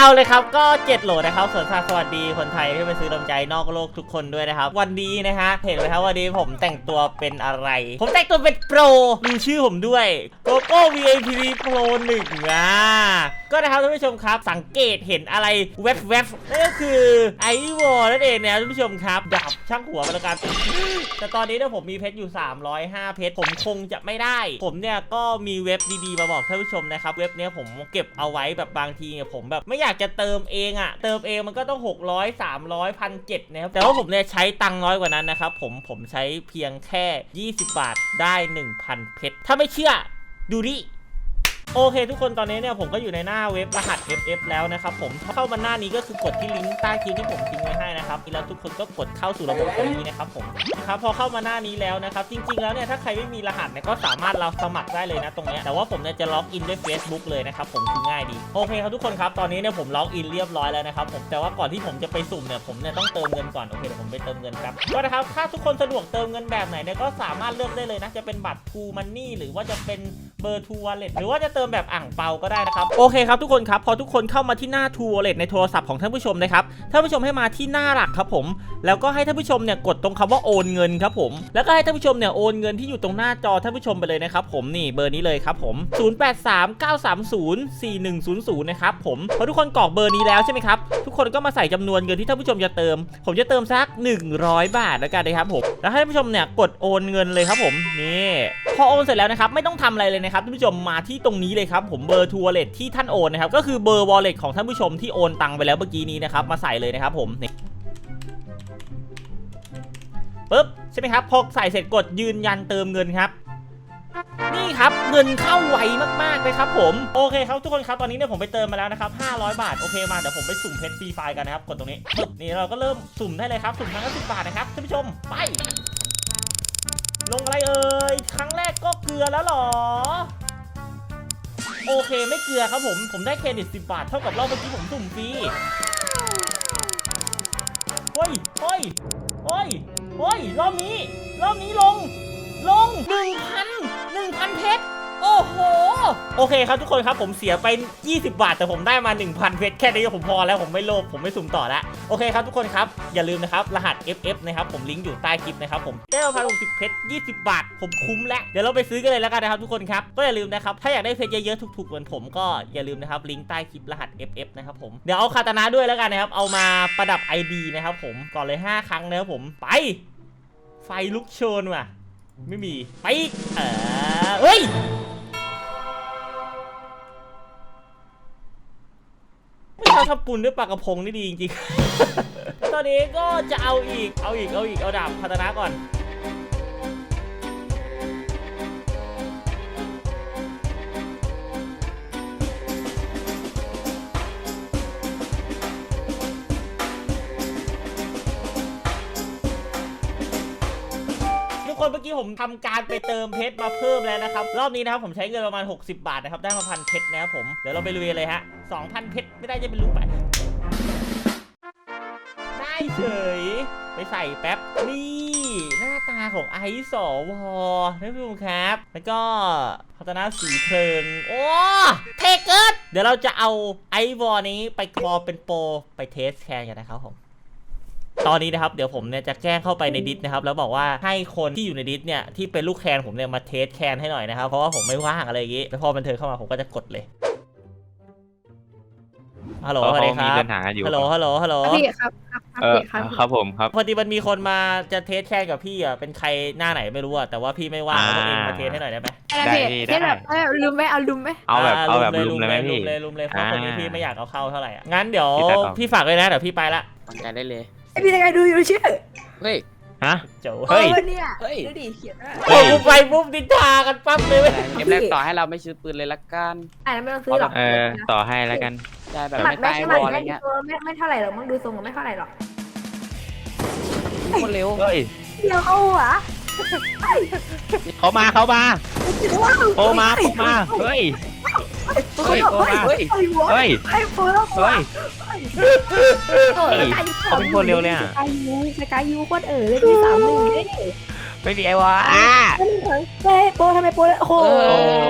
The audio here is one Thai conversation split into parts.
เอาเลยครับก็เจ็ดโหลนะครับสวนสัตว์สวัสดีคนไทยที่ไปซื้อลมใจนอกโลกทุกคนด้วยนะครับ วันนี้นะฮะเห็นไหมครับวันนี้ผมแต่งตัวเป็นอะไร ผมแต่งตัวเป็นโปรดูชื่อผมด้วยโกโก้ VIP Pro หนึ่งอะก็นะครับท่านผู้ชมครับ สังเกตเห็นอะไรแวบๆบนั่นก็คือไอวอนั่นเองนะท่านผู้ชมครับดับช่างหัวมาแล้วกันแต่ตอนนี้เนี่ยผมมีเพชรอยู่ 305 เพชรผมคงจะไม่ได้ ผมเนี่ยก็มีเว็บดีๆมาบอกท่านผู้ชมนะครับเว็บเนี้ยผมเก็บเอาไว้แบบบางทีเนี่ยผมแบบไม่อยากากจะเติมเองอะ่ะเติมเองมันก็ต้อง 600 300 1,700นะครับแต่ว่าผมเนี่ยใช้ตังค์น้อยกว่านั้นนะครับผมผมใช้เพียงแค่ 20 บาทได้ 1,000 เพชรถ้าไม่เชื่อดูดิ โอเค ทุกคนตอนนี้เนี่ยผมก็อยู่ในหน้าเว็บรหัส FF แล้วนะครับผมเข้ามาหน้านี้ก็คือกดที่ลิงก์ใต้คลิปที่ผมทิ้งไว้ให้นะครับแล้วทุกคนก็กดเข้าสู่ระบบตรงนี้นะครับผมครับพอเข้ามาหน้านี้แล้วนะครับจริง ๆ แล้วเนี่ยถ้าใครไม่มีรหัสเนี่ยก็สามารถเราสมัครได้เลยนะตรงเนี้ยแต่ว่าผมเนี่ยจะล็อกอินด้วย Facebook เลยนะครับผมคือง่ายดีโอเคครับทุกคนครับตอนนี้เนี่ยผมล็อกอินเรียบร้อยแล้วนะครับผมแต่ว่าก่อนที่ผมจะไปสุ่มเนี่ยผมเนี่ยต้องเติมเงินก่อนโอเคเดี๋ยวผมไปเติมเงินครับก็นะครับถ้าทุกคนสะดวกเติมเงินแบบไหนเนี่ยก็สามารถเลือกได้เลยนะจะเป็นบัตรทูมันนี่หรือว่าจะเป็นเบอร์ทูวอลเล็ตหรือว่าจะเติมแบบอ่างเปาก็ได้นะครับ โอเคครับทุกคนครับ พอทุกคนเข้ามาที่หน้าทูวอลเล็ตในโทรศัพท์ของท่านผู้ชมนะครับ ท่านผู้ชมให้มาที่หน้าหลักครับผม แล้วก็ให้ท่านผู้ชมเนี่ยกดตรงคำว่าโอนเงินครับผม แล้วก็ให้ท่านผู้ชมเนี่ยโอนเงินที่อยู่ตรงหน้าจอท่านผู้ชมไปเลยนะครับผมนี่เบอร์นี้เลยครับผม 0839304100 นะครับผมพอทุกคนกรอกเบอร์นี้แล้วใช่ไหมครับทุกคนก็มาใส่จำนวนเงินที่ท่านผู้ชมจะเติม ผมจะเติมสัก 100 บาทแล้วกันนะครับผมแล้วให้ท่านผู้ชมเนี่ยกดโอนเงินเลยครับผมนี่พอโอนเสร็จแล้วนะครับไม่ต้องทำอะไรเลยนะครับท่านผู้ชมมาที่ตรงนี้เลยครับผมเบอร์ทัวร์เลทที่ท่านโอนนะครับก็คือเบอร์วอลเล็ตของท่านผู้ชมที่โอนตังไปแล้วเมื่อกี้นี้นะครับมาใส่เลยนะครับผมปุ๊บใช่ไหมครับพอใส่เสร็จกดยืนยันเติมเงินครับนี่ครับเงินเข้าไวมากๆเลยครับผมโอเคครับทุกคนครับตอนนี้เนี่ยผมไปเติมมาแล้วนะครับ500 บาทโอเคมาเดี๋ยวผมไปสุ่มเพชรฟรีไฟล์กันนะครับกดตรงนี้ปึ๊บนี่เราก็เริ่มสุ่มได้เลยครับสุ่มครั้งละสิบบาทนะครับท่านผู้ชมไป ลงอะไรเอ่ยครั้งแรกก็เกลือแล้วหรอ โอเคไม่เกลือครับผม ผมได้เครดิต 10 บาท เท่ากับรอบเมื่อกี้ผมสุ่มฟรีเฮ้ยเฮ้ยเฮ้ยเฮ้ยรอบนี้ รอบนี้ลง ลง 1,000 1,000เพชร โอ้โห โอเคครับทุกคนครับผมเสียไป 20 บาท แต่ผมได้มา 1,000 เพชรแค่นี้ผมพอแล้วผมไม่โลภผมไม่สุ่มต่อแล้วโอเคครับทุกคนครับ อย่าลืมนะครับ รหัส FF นะครับผมลิงก์อยู่ใต้คลิปนะครับผมได้มาพันหกสิบเพชร20 บาท ผมคุ้มแล้วเดี๋ยวเราไปซื้อกันเลยแล้วกันนะครับทุกคนครับก็อย่าลืมนะครับถ้าอยากได้เพชรเยอะๆถูกๆเหมือนผมก็อย่าลืมนะครับลิงก์ใต้คลิปรหัส FF นะครับผมเดี๋ยวเอาคาตานะด้วยแล้วกันนะครับเอามาประดับ ID นะครับผมก่อนเลย 5 ครั้งนะครับผมไป ไฟลุกโชนว่ะ ไม่มีไปเออเฮ้ย ไม่ชอบปุนด้วยปลากระพงนี่ดีจริงๆ ตอนนี้ก็จะเอาอีก เอาอีก เอาอีก เอาดาบพัฒนาก่อน เมื่อกี้ผมทำการไปเติมเพชรมาเพิ่มแล้วนะครับ รอบนี้นะครับผมใช้เงินประมาณ 60 บาทนะครับ ได้มาพันเพชรนะครับผม เดี๋ยวเราไปลุยเลยฮะ2,000เพชรไม่ได้จะเป็นลูกไปได้เฉย ไปใส่แป๊บ นี่หน้าตาของไอซ์สวท่านผู้ชมครับ แล้วก็พัฒนาสีเพลิง โอ้เทเกิร์ดเดี๋ยวเราจะเอาไอวอนี้ไปคอเป็นโปรไปเทสแคนกันนะครับผม ตอนนี้นะครับเดี๋ยวผมเนี่ยจะแจ้งเข้าไปในดิสนะครับแล้วบอกว่าให้คนที่อยู่ในดิสเนี่ยที่เป็นลูกแคนผมเนี่ยมาเทสแคนให้หน่อยนะครับเพราะว่าผมไม่ว่างอะไรอย่างงี้แล้วพอมันเธอเข้ามาผมก็จะกดเลยฮัลโหลเพราะสวัสเขาดีคมีรับเดินหางกันอยู่ฮัลโหลฮัลโหลฮัลโหลพี่ครับครับครับเออพี่ครับครับผมครับ พอดีมันมีคนมาจะเทสแคนกับพี่อะเป็นใครหน้าไหนไม่รู้อะแต่ว่าพี่ไม่ว่างอ่าเอาเองมาเทสให้หน่อยได้ไหมอะไรพี่ได้ ที่แบบได้เออลืมไหมเอาลืมไหมเอาแบบอ่เอาแบบลุมเลยไหมลุพี่เลยลุมเลยเพราะคนนี้อ่าพี่ไม่อยากเอาเข้าเท่าไหร่อะงั้นเดี๋ยวพี่ตัดออกพี่ฝากเลยนะเดี๋ยวพี่ไปละตั้งใจได้เลยไอ พี่ยังไงดูอยู่ชื่อเฮ้ย ฮะเจ๋วเฮ้ย ออเนี่ยเฮ้ย ดูดิเขียนว่าโอ้กูไปปุ๊บนินทากันปั๊บเลยเว้ยเกมแรกต่อให้เราไม่ซื้อปืนเลยละกันอ่านไม่ต้องซื้อหรอกเออ ต่อให้แล้วกัน ได้แบบสมัคไม่รแม่ตายสวมัคอรอะไรแม่เงี้ยตัวไม่ไม่เท่าไหร่หรอกมึงดูทรงไม่เท่าไหร่หรอกโคตรเร็วเฮ้ยเดียวเอาหัวเขามาเขามาว้าวโอมาโอมา เฮ้ย เฮ้ยโอ้มาเฮ้ยหัวเฮ้ยไอ้โฟแล้วเฮ้ยเฮ้ยเขาเป็นคนเร็วเลยอะ สกายยูสกายยูโคตรเอ๋อเลยที่สามหนึ่งเลยไม่มีไอ้วะอ่าเฮ้ยโปรทำไมโปรโอ้โห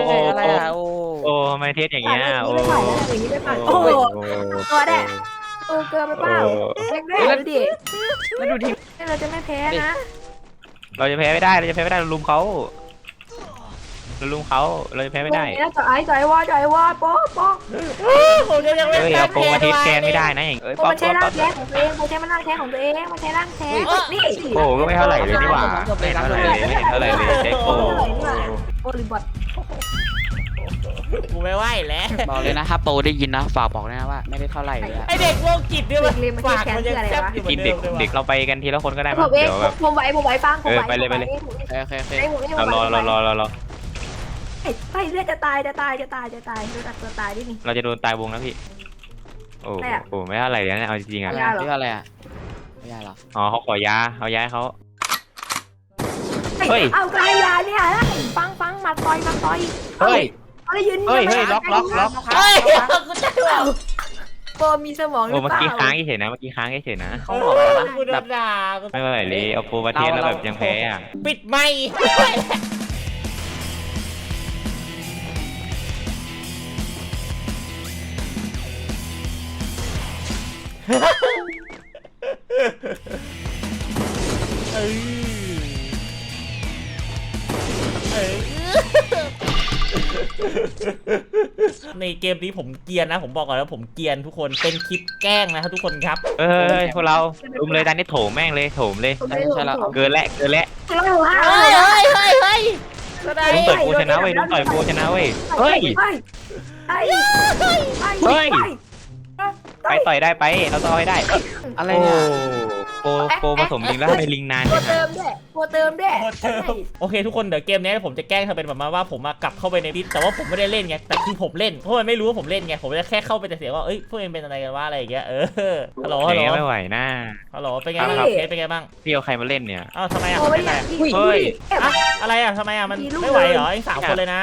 เอโอ้ออะไรอะโอ้เโอ้ทำไมเทสอย่างผ่าเงี้นยอย่างโอ้นี้ไม่ผ่านอย่างนี้ไม่ผ่านโอ้โอ้โหโอ้ตัวแดะโอ้เกินไปเปล่าโอ้เล็กด้วยดูดิแล้วดูทีมเราจะไม่แพ้นะเราจะแพ้ไม่ได้ เราจะแพ้ไม่ได้เราลุมเขา เราลุมเขาเราจะแพ้ไม่ได้ตรงนี้นะจ่อยจ่อยวอจ่อยวอโป๊ะโป๊ะผมจะยังไม่เอ้ยแพ้เอาโปรมาเทสแกนไม่ได้นะอย่างเอ้ยโป๊ะป๊อปมันใช้ป๊อปร่าป๊องปแท้ของตัวเองโป๊ะใช้มันร่างแท้ของตัวเองมันใช้ร่างแท้นี่โอ้ก็ไม่เท่าไหร่เลยนี่หว่าไม่เท่าไหร่เลยไม่เห็นเท่าไหร่เลยเจ๊โอ้โอ้ลิบอทกูไม่ไหวแล้ว บอกเลยนะถ้าโปรได้ยินนะฝากบอกด้วยนะว่าไม่ได้เท่าไหร่เลยอะไอเด็กโรคจิตเนี่ยมันปากมันยังแซ่บอยู่เหมืกิอนนเด็เดิกมเลยว่ะเด็กเราไปกันทีละคนก็ได้ผมั้งมเองเดี๋ยวแบบผมไหวผมไหวฟังผมไหวเออไปเลยไปเลยโอเคโอเคโอเคไอ้ผมนี่เรารอเรารอเรารอ ไอ้เลือดจะตายจะตายจะตายจะตายรู้จักตัวตายดินี่เราจะโดนตายวงแล้วพี่ โอ้โหไม่เท่าไหร่เลยนะเอาจริงๆอะไม่ได้หรอเรียกอะไรอะไม่ได้หรออ๋อเขาขอยาเอาย้ายเขาเฮ้เฮ้ยยเอากายยาเนี่ยฟังฟังมาต่อยมาต่อยเฮ้ย เอาได้ยินเฮ้ยเฮ้ยล็อกล็อกล็อก เฮ้ยกูจะดูโปมีสมองหรืโอ้อเมื่อเปล่ากี้ค้างเฉยๆนะเมื่อกี้ค้างเฉยๆนะเขาบอกอะไรนะกูโดแบบนด่ากูไม่เป็นไรเลยเอาโปรมาเทสแล้วแบบยังแพ้อะปิดไม่ เออเออในเกมนี้ผมเกรียนนะ ผมบอกก่อนแล้วผมเกรียนทุกคนเป็นคลิปแกล้งนะครับทุกคนครับ เอ้ยพวกเราลุมเลยตอนนี้โถมแม่งเลยโถมเลยผมไม่รู้ใช่แล้วผมเกินและเกินและเราอยู่ห้าเฮ้ยเฮ้ยเฮ้ยเฮ้ยก็ได้ลุมต่อยโปรชนะเว้ยลุมต่อยโปรชนะเว้ยเฮ้ย ไอ้เฮ้ย ไปต่อยได้ไป เราต่อยได้ อะไรโอ้เนี่ย โปรโปรผสมลิงแล้วทำไมลิงนานโปรจังเติอะมด้วยโปรเติมด้วยโอเคทุกคนเดี๋ยวเกมนี้ผมจะแกล้งทำเป็นแบบมาว่าผมมากลับเข้าไปในดิสแต่ว่าผมไม่ได้เล่นไงแต่คือผมเล่นเพราะมันไม่รู้ว่าผมเล่นไงผมจะแค่เข้าไปแต่เสียงว่าเอ้ยพวกเองเป็นอะไรกันวะอะไรอย่างเงี้ยเออฮัลโหลอฮัลย่างโหลเงี้ยไม่ไหวนะ ฮัลโหลเป็นไงบ้างครับเคสเป็นไงบ้างพี่เอาใครมาเล่นเนี่ย อ้าวทำไมอะโอ้เป็นยไรเฮ้ยอะอะไรอะทำไมอะมันไม่ไหวเหรอไอ้สามคนเลยนะ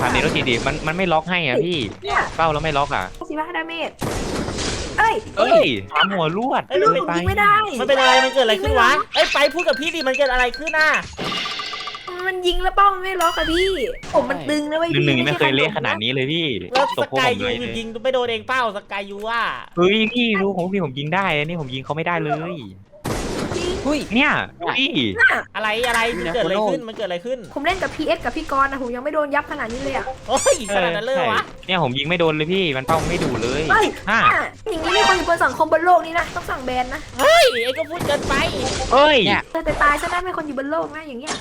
ถามนี้รถจีดีมันมันไม่ล็อกให้อะพี่เนี่ยเป้าแล้วไม่ล็อกอะสิบห้าดาเมจ เอ้ยเอ้ยสามหัวลวดเอ้ยลูมันกเป็น ยิงไม่ได้ มันเป็นอะไรมันเกิดอะไรขึ้นวะเอ้ยไปพูดกับพี่ดิมันเกิดอะไรขึ้นน่ะมันยิงแล้วเป้ามันไม่ล็อกอะพี่ ผมมันตึงนะเว้ยหนึ่งหนึ่งพี่ไม่เคยเละขนาดนี้เลยพี่แล้วตสกพวกกายผมยูเลยเลยยิงไม่โดนเองเป้าสกายยูอะเฮ้ยพี่รู้ของพี่ผมยิงได้อันนี่ผมยิงเขาไม่ได้เลยจริง หุ้ย เนี่ยพี่อะไรอะไรมันเกิดอะไรขึ้นมันเกิดอะไรขึ้นผมเล่นกับ PS กับพี่กรณ์นะผมยังไม่โดนยับขนาดนี้เลยอะโอ้ยขนาดนั้นเลยเหรอวะเนี่ยผมยิงไม่โดนเลยพี่มันเป้าไม่ดูเลยเฮ้ยฮ่าอะอย่างนี้ไม่ควรอยู่บนสังคมบนโลกนี้นะต้องสั่งแบนนะเฮ้ยไอ้ก็พูดเกินไปเฮ้ยเนี่ยเออแต่ตายซะได้ไม่ควรอยู่บนโลกนะอย่างเงี้ย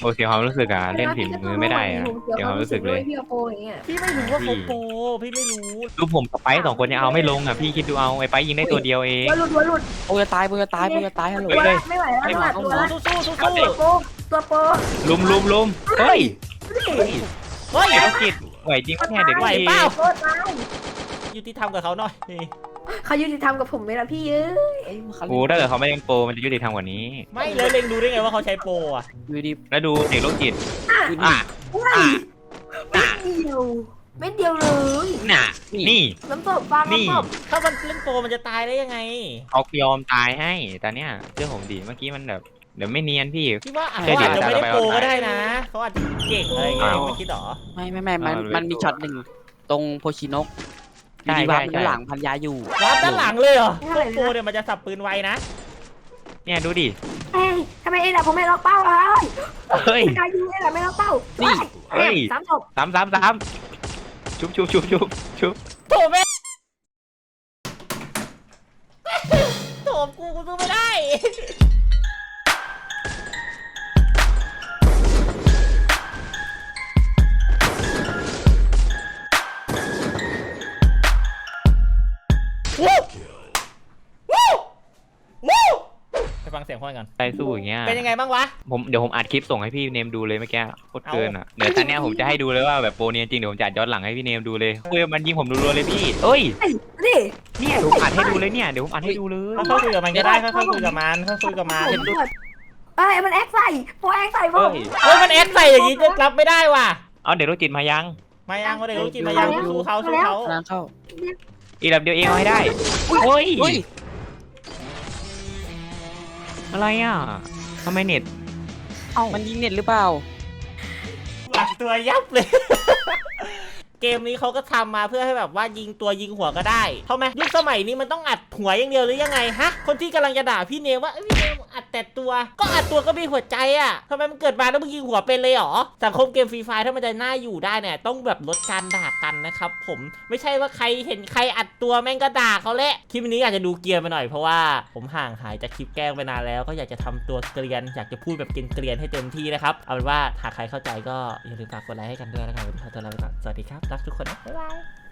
โอ้เสียความรู้สึกอะเล่นผิดมือไม่ได้อะผมเสียความรู้สึกเลยพี่โปอย่างเงี้ยพี่ไม่รู้ว่าเขาโปรพี่ไม่รู้รูปผมกับไปสองคนยังเอาไม่ลงอะพี่คิดดูเอาไอ้ไปยิงได้ตัวเดียวเองว่าหลุดว่าหลุดโปรจะตายโปรจะตายโปรจะตายฮัลโหลตัวเฮ้ละยไม่ไหวแล้วตัวละตัวละสู้สู้สู้เอาสู้ตัวโปตัวโปลุมลุมลุมเฮ้ยเฮ้ยเฮ้ยเด็กกิจไหวจริงปะเนี่ยเด็กไหวกิจเปล่าโคตรตายยุติธรรมกับเขาหน่อยนี่ เขายุติธรรมกับผมไหมล่ะพี่เอ้ยเอ้ยมันเขาโอ้ถ้าเกิดเขาไม่เล่นโปรมันจะยุติธรรมกว่านี้ ไม่เลยเล็งดูได้ไงว่าเขาใช้โปรอะอยู่ดีแล้วดูเด็กโรคจิตอยู่ดีอะว้ายเม็ดเดียวเม็ดเดียวเลยน่ะ นี่ น้ำตกฟาร์มนี่ น้ำตกถ้ามันเล่นโปรมันจะตายได้ยังไงเขายอมตายให้แต่เนี้ยเชื่อผมดิเมื่อกี้มันแบบเดี๋ยวไม่เนียนพี่ พี่ว่าอาจเดี๋ยวจะไม่ได้เดี๋ยวโปรเดี๋ยวก็ได้นะเขาอาจจะเก่งอะไรอย่างเงี้ยอ้าว ไม่คิดหรอไม่ไม่ไม่มันเอาเลยมันมีช็อตหนึ่งตรงโพชินกอ ใช่ยู่ดีว่าใช่มันใช่หลังพันยาอยู่รับด้านหลังเลยเหรอไม่เท่าไหร่โปรนะเนี่ยมันจะสับปืนไวนะ เนี่ยดูดิเอ้ยทำไมเอ็น่ะผมไม่ล็อกเป้าเลยเฮ้ย กายยูเอ็น่ะไม่ล็อกเป้านี่เฮ้ย สามศพสามสามสามชุบชุบชุบชุบชุบโถแม่โถกูกูสู้ไม่ได้ เสียงพ่อก่อนใจสู้อย่างเงี้ย เป็นยังไงบ้างวะ ผมเดี๋ยวผมอัดคลิปส่งให้พี่เนมดูเลยเมื่อกี้โคตรเกินอะ เดี๋ยวตอนเนี้ยผมจะให้ดูเลยว่าแบบโปรเนียนจริงเดี๋ยวผมจะอัดย้อนหลังให้พี่เนมดูเลยเฮ้ยมันยิงผมรัวๆเลยพี่เอ้ยเอ้ยดิเนี่ยผมอัดให้ดูเลยเนี่ยเดี๋ยวผมอัดให้ดูเลย ค่อยๆคุยกับมันก็ได้ค่อยๆคุยกับมันค่อยๆคุยกับมันผมเปิดเอ้ยมันแอคใส่โปรแอคใส่ผเฮ้มย เฮ้ยมันแอดใส่อย่างนี้จะรับไม่ได้ว่ะ เอาเด็กโรคจิตมายัง มายังมาเด็กลูกจิตมายังสู้เขาสู้เขากำลังเข้าอีกแบบเดียวเองเอาให้ได้เฮ้ย เฮ้ย อะไรอะทำไมเน็ตมันยิงเน็ตหรือเปล่า หลักตัวยับเลยกมนี้เขาก็ทำมาเพื่อให้แบบว่ายิงตัวยิงหัวก็ได้เท่าไหมยุคสมัยนี้มันต้องอัดหัวอย่างเดียวหรือยังไงฮะ คนที่กำลังจะด่าพี่เนมว่าเอ้ยพี่เนม อัดแต่ตัว ก็อัดตัวก็มีหัวใจอะทำไมมันเกิดมาแล้วมึงยิงหัวเป็นเลยหรอสังคมเกมฟรีไฟถ้ามันจะน่าอยู่ได้เนี่ยต้องแบบลดการด่ากันนะครับผมไม่ใช่ว่าใครเห็นใครอัดตัวแม่งก็ด่าเขาแหละคลิปนี้อยากจะดูเกรียนไปหน่อยเพราะว่าผมห่างหายจากคลิปแกล้งไปนานแล้ว ก็อยากจะทำตัวเกรียน อยากจะพูดแบบเกรียนๆให้เต็มที่นะครับเอาเป็นว่าถ้าใครเข้าใจก็อย่าลืมฝากกดไลค์ให้กันด้วยนะครับวันนี้ขอตัวลาไปก่อนสวัสดีครับรักทุกคนนะบ๊ายบาย